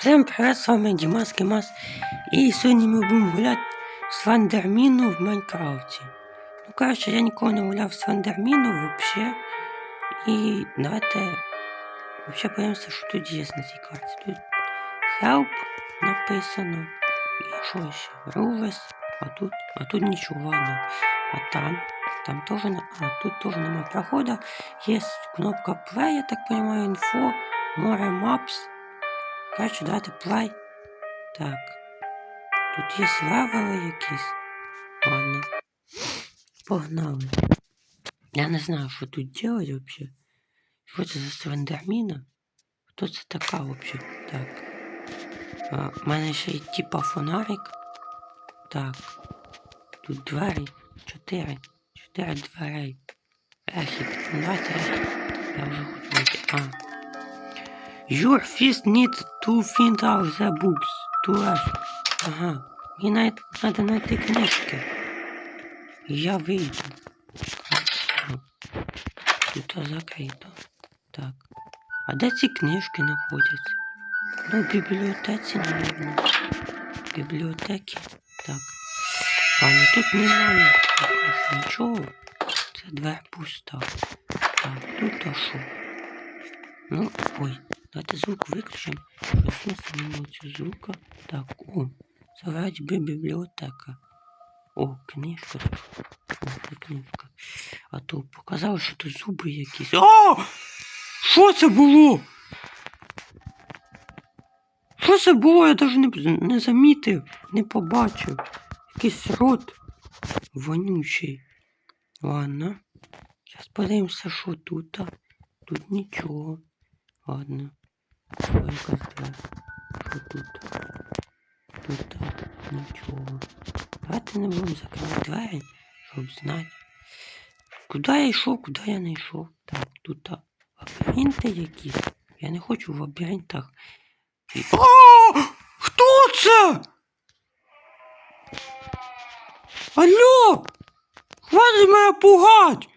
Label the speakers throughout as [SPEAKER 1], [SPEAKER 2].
[SPEAKER 1] Всем привет, с вами Димас Кимас. І сьогодні ми будемо гуляти з Вандерміну в Майнкрафті. Ну, коротше, я ніколи не гуляв з Вандерміну вообще. І давайте вообще подивимося, що тут є на цій карті. Тут Help написано. І що ще? Рувес. А тут, а тут нічого, ладно. А там, там теж не, а тут теж немає проходу. Є кнопка Play, я так понимаю, інфо, море Maps. Короче, давайте play. Так. Тут є левели якісь. Ладно. Погнали. Я не знаю, що тут делать вообще. Що це за слендерміна? Хто це така вообще? Так. В мене ще є типа фонарик. Так. Тут двері. Чотири. Чотири дверей. Ехід. Ну, Давайте ехід. Я вже хочу вийти. А. Your fist need to find out the books. To us. Ага. Мені навіть треба знайти книжки. Я вийду. Ага. Тут закрито. Так. А де ці книжки знаходяться? Ну, в бібліотеці, мабуть. В бібліотекі. Так. А ну тут немає нічого. Це двер пуста. Так, тут то що? Ну, ой, давайте звук виключимо. Що самого звука. Так, о, це би бібліотека. О, книжка. О, книжка. А то показав, що тут зуби якісь. О! Що це було? Що це було? Я навіть не, не замітив, не побачив. Якийсь рот вонючий. Ладно. Зараз подивимося, що тут. Тут нічого. Ладно. Двері? Що тут? Тут а, нічого. Давайте не будемо закривати двері, щоб знати. Куди я йшов, куди я не. Так, тут а, лабіринти. Я не хочу в лабіринтах. І... О! Хто це? Алло! Хватить мене пугать!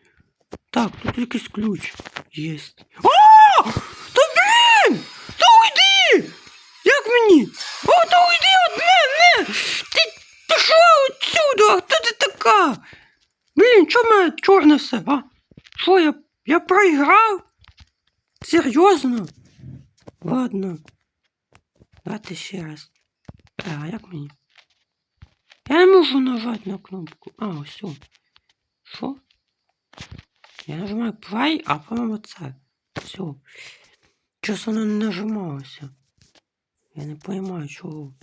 [SPEAKER 1] Так, тут якийсь ключ є. О! Та блін! Та уйди! Як мені? О, та уйди від мене! Ти пішла отсюда! Хто ти така? Блін, чого мене чорне все? Що я? Я проіграв? Серйозно? Ладно. Давайте ще раз. А як мені? Я не можу нажати на кнопку. А, о. Що? Я нажимаю play, а по-моему це. Все. Чого воно не нажималося? Я не понимаю, чого.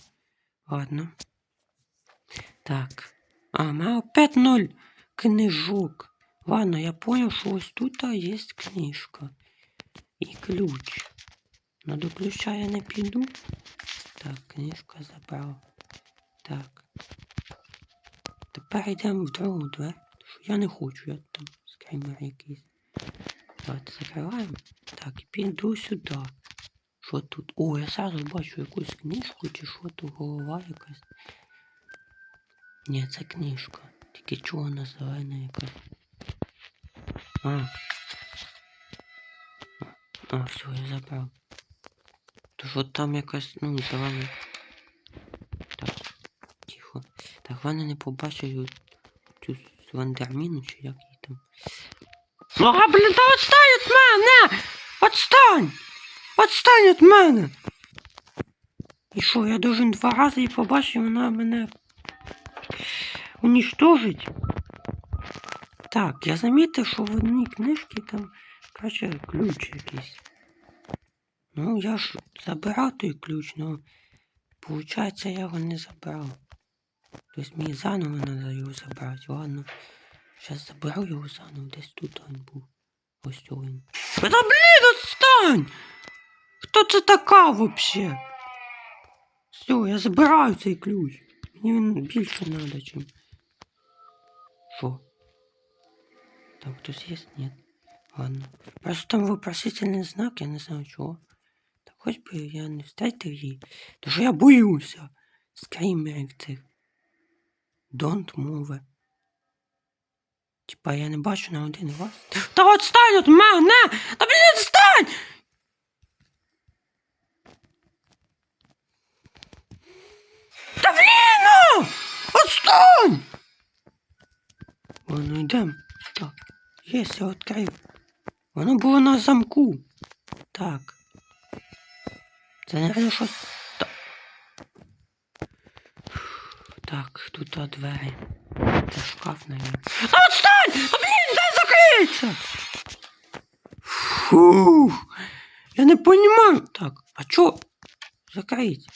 [SPEAKER 1] Ладно. Так. А, опять ноль книжок. Ладно, я понял, що ось тут є книжка. І ключ. Но до ключа я не піду. Так, книжка забрав. Так. Тепер йдемо в другу двері. Я не хочу, я там скаймер якийсь. Давайте закриваємо. Так, і піду сюди. Що тут? О, я сразу бачу якусь книжку, чи що тут голова якась. Ні, це книжка. Тільки чорна зелена якась. А. А, все, я забрав. Тож от там якась, ну, зелена. Так, тихо. Так, вони не побачать цю Вандерміну, чи як її там. А, блін, та отстань від мене! Отстань! Отстань від мене! І що, я должен два рази і вона мене уничтожить? Так, я замітив, що в одній книжці там, короче, ключ якийсь. Ну, я ж забирав той ключ, но получается я його не забрав. Тобто мені заново треба його забрати, ладно. Сейчас заберу його заново, десь тут він був. Ось він. Та блін, отстань! Хто це така вообще? Все, я забираю цей ключ. Мені він більше треба, чим. Що? Там хтось є? Нет. Ладно. Просто там вопросительний знак, я не знаю чого. Так хоч би я не встретив її. Тому що я боюся. Скрімерів цих. Don't move. Типа я не бачу на один вас. Та отстань від мене! Та блін, отстань! Отстань! Воно йдем. Сюди. Єс, я відкрив. Воно було на замку. Так. Це, наверное, щось. Та- Так, тут двері. Це шкаф, наверное. А отстань! А, блін, дай закриється! Фух. Я не понимаю. Так, а чо? Закрить.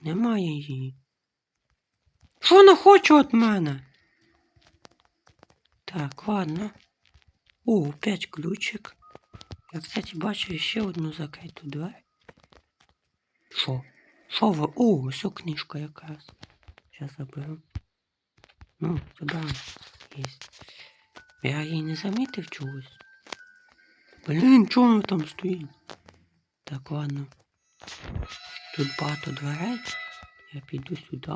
[SPEAKER 1] Немає її. Що вона хоче від мене? Так, ладно. О, опять ключик. Я, кстати, бачу ще одну закриту двері. Що? Що ви? О, ось книжка якраз. Зараз заберу. Ну, забрав. Єсть. Я її не замітив чогось. Блін, чого воно там стоїть? Так, ладно. Тут багато дверей. Я піду сюди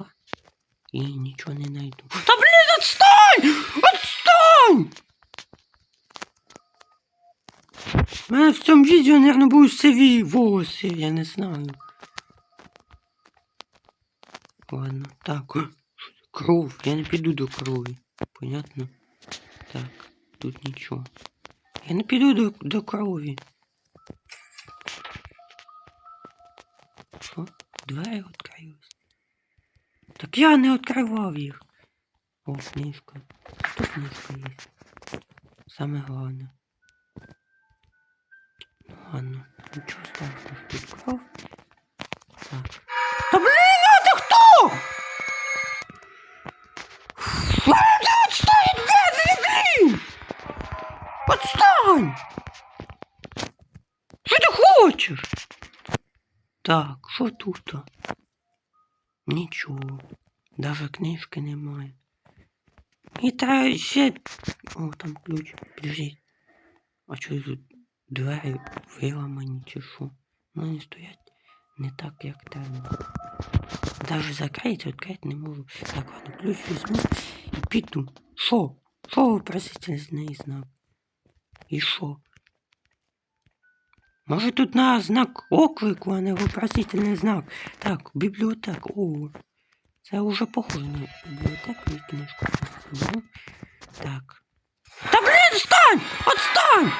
[SPEAKER 1] і нічого не знайду. Та блін, отстань! Отстань! У мене в цьому відео, мабуть, будуть сиві волоси, я не знаю. Ладно, так. Кров. Я не піду до крові. Понятно? Так, тут нічого. Я не піду до, до крові. Що? Двері відкрились. Я не відкривав їх. О, книжка. Тут книжка є. Саме головне. Ну ладно, нічого страшного, кров. Так. Та блін, а ти хто? Блін, ти відстань, блін, блін! Отстань! Що ти хочеш? Так, що тут? Нічого. Даже книжки немає. І треба ще. О, там ключ. Підождіть. А що тут двері виламані чи що? Вони стоять не так, як треба. Даже закрити, відкрити не можу. Так, ладно, ключ візьму і піду. Що? Що вопросительний знак? І що? Може тут на знак оклику, а не вопросительний знак. Так, бібліотека. О, це вже похоже на бібліотеку і книжку. Заберу. Так. Та блін, стань! Отстань!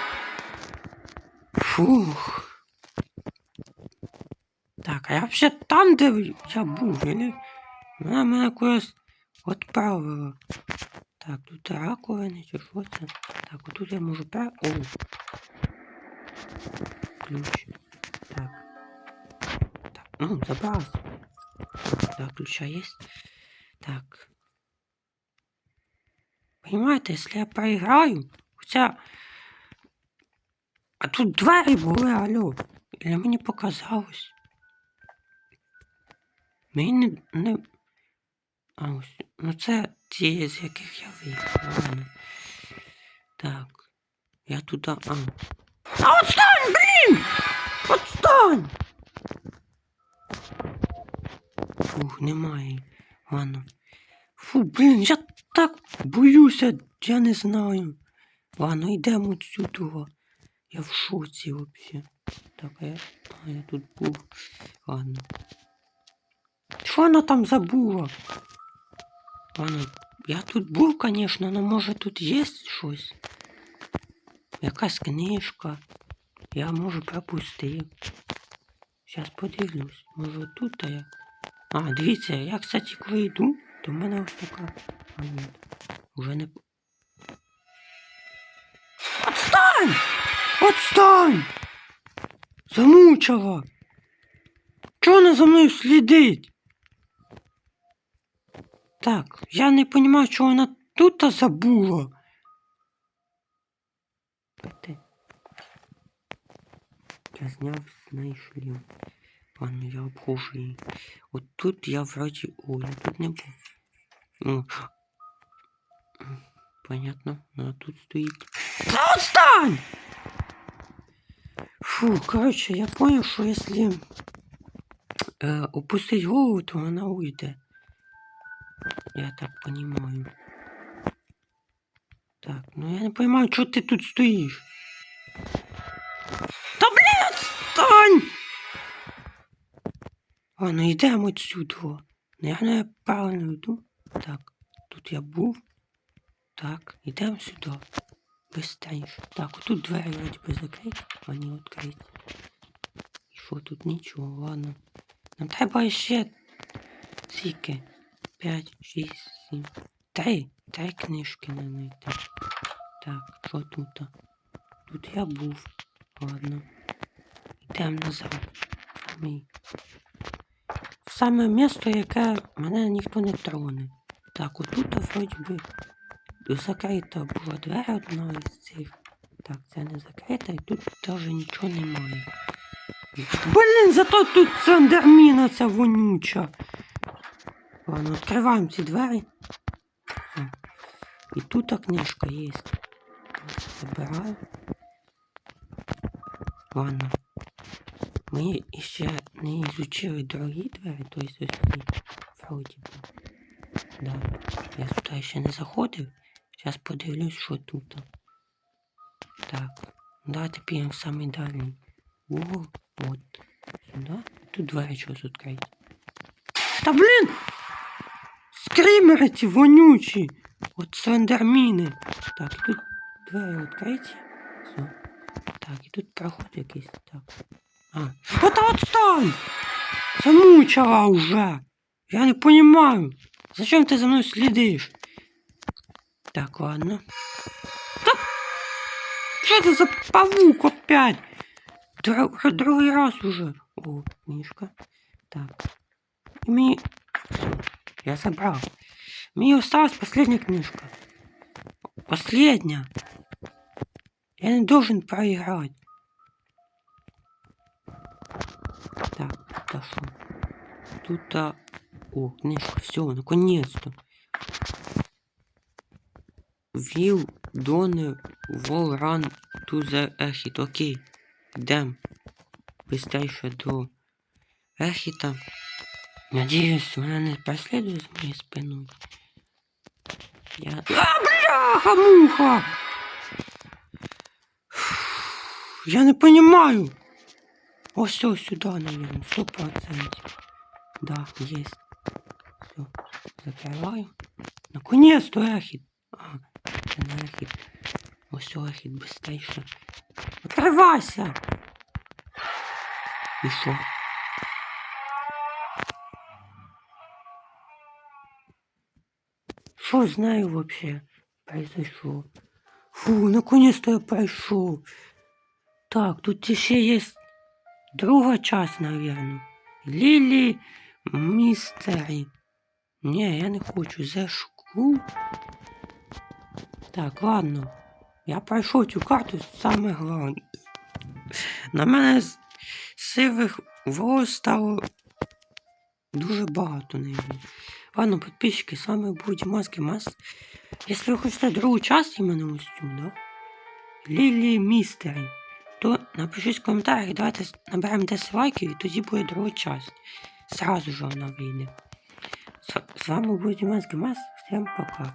[SPEAKER 1] Фух. Так, а я вже там, де я був, или? Вона мене кудись відправила. Так, тут раковини чи що це? Так, отут я можу пра... О! Ключ. Так. Так, ну, забрался. Да, ключа есть. Так. Понимаете, если я проиграю, хотя... А тут двері були, алло. Или мені показалось? Мені не... не... А. Ну це ті, з яких я виїхав. Так. Я туди... А. А отстань, блін! Отстань! Фух, немає. Ладно. Фу, блін, я так боюся, я не знаю. Ладно, йдемо отсюда. Я в шоці вообще. Так, а я, а я тут був. Ладно. Що вона там забула? Ладно, я тут був, конечно, но може тут є щось? Якась книжка. Я може пропустив. Зараз подивлюсь. Може тут я. А, дивіться, я, кстати, коли йду, то в мене ось така. А ні. Уже не. Отстань! Отстань! Замучила! Чого вона за мною слідить? Так, я не розумію, чого вона тут забула. Я зняв з. Ладно, я обхожу її. От тут я вроді... О, я тут не. Ну. Понятно, вона тут стоїть. Та отстань! Фу, короче, я понял, что если э, упустить голову, то она уйдет. Я так понимаю. Так, ну я не понимаю, что ты тут стоишь. Да блин, отстань! Ладно, йдемо отсюда. Наверное, я правильно йду. Так, тут я був. Так, йдемо сюди. Быстріше. Так, отут двері вроді би закриті, вони відкриті. І що тут нічого, ладно. Нам треба ще скільки? 5, 6, 7. Три. Три книжки не знайти. Так, що тут? Тут я був. Ладно. Йдемо назад. Самий. Саме місто, яке мене ніхто не троне. Так, отут вроді би закрита була двері одна із цих. Так, це не закрита, і тут теж нічого немає. Блін, зато тут сандерміна ця вонюча. Ладно, відкриваємо ці двері. І тут книжка є. Забираю. Ладно. Ми ще не изучили другі двері, то есть вроді. Да. Я сюди ще не заходив. Зараз подивлюсь, що тут. Так. Давайте підемо в самий дальній угол. От. Сюди. Тут двері щось відкриті. Та блін! Скрімери ці вонючі! От слендерміни. Так, тут двері відкриті. Все. Так, і тут проход якийсь. Так. А. Вот отстань! Замучила уже! Я не понимаю. Зачем ты за мной следишь? Так, ладно. Да! Что это за паук опять? Друг, другой раз уже. О, книжка. Так. Мне... Я забрал. Мне осталась последняя книжка. Последняя. Я не должен проиграть. Так, тут? А... О, книжка, все, наконец-то. Will Donner Wall Run to the Ехіт. Окей. Йдем. Быстрейше до Ехіта. Надіюсь, мене не преслідує з моєю спиною. Я... А, бляха, муха! Я не понимаю. О, все, сюда, наверное, сто процентов. Да, есть. Все, закрываю. Наконец-то Эхид. А, это не Эхид. О, все, Эхид, быстрейше. Открывайся! И что? Что знаю вообще произошло? Фу, наконец-то я пройшов. Так, тут еще есть друга часть, наверное. Лілі Містері. Ні, я не хочу. The School. Так, ладно. Я пройшов цю карту саме головне. На мене сивих волос стало дуже багато, наверное. Ладно, подписчики, с вами был Димаски Мас. Если вы хотите другую часть именно цю, да? Лілі Містері то напишіть в коментарях, давайте наберемо 10 лайків і тоді буде друга часть. Сразу же вона вийде. З, вами був Діманський Мас. Всім пока.